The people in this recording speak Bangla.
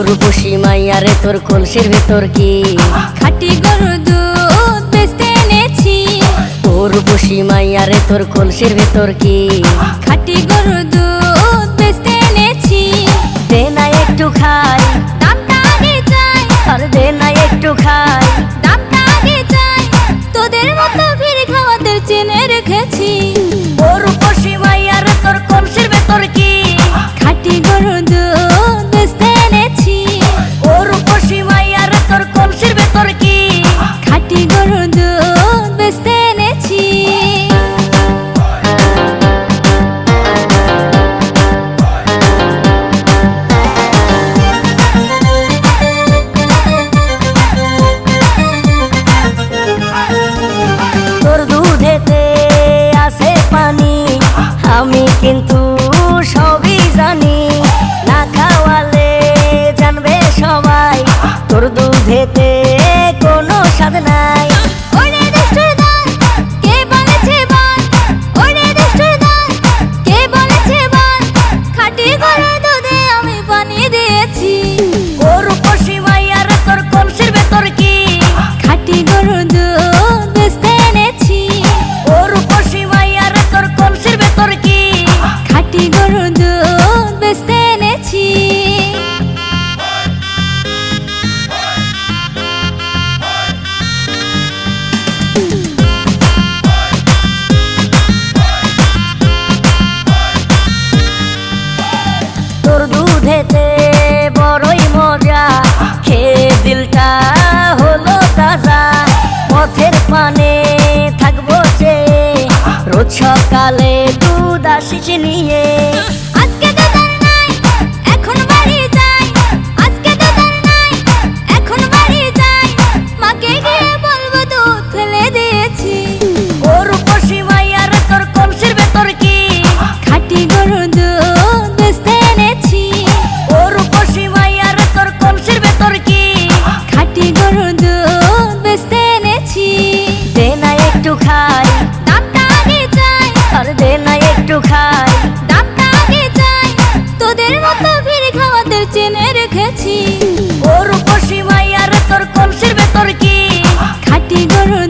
তোর বসি মাইয়ারে তোর কলসির ভেতর কি? খাটি দুধ বেচতে এনেছি। তোর কলসির ভেতর কি? খাটি গরু দুধ বেচতে এনেছি। দে না একটু খাই। দামটা আগে চাই। আর দে না একটু খাই। দামটা আগে চাই। তোদের মতো খাওয়াদের চেনে রেখেছি। তোর বসি মাইয়ারে তোর কলসির ভেতর কি? আমি কিন্তু পানে থাকব যে রোজ সকালে দুধ আসিস নিয়ে। দেখেছি। ওর আর তোর কলসির ভেতর কি? খাটি গরু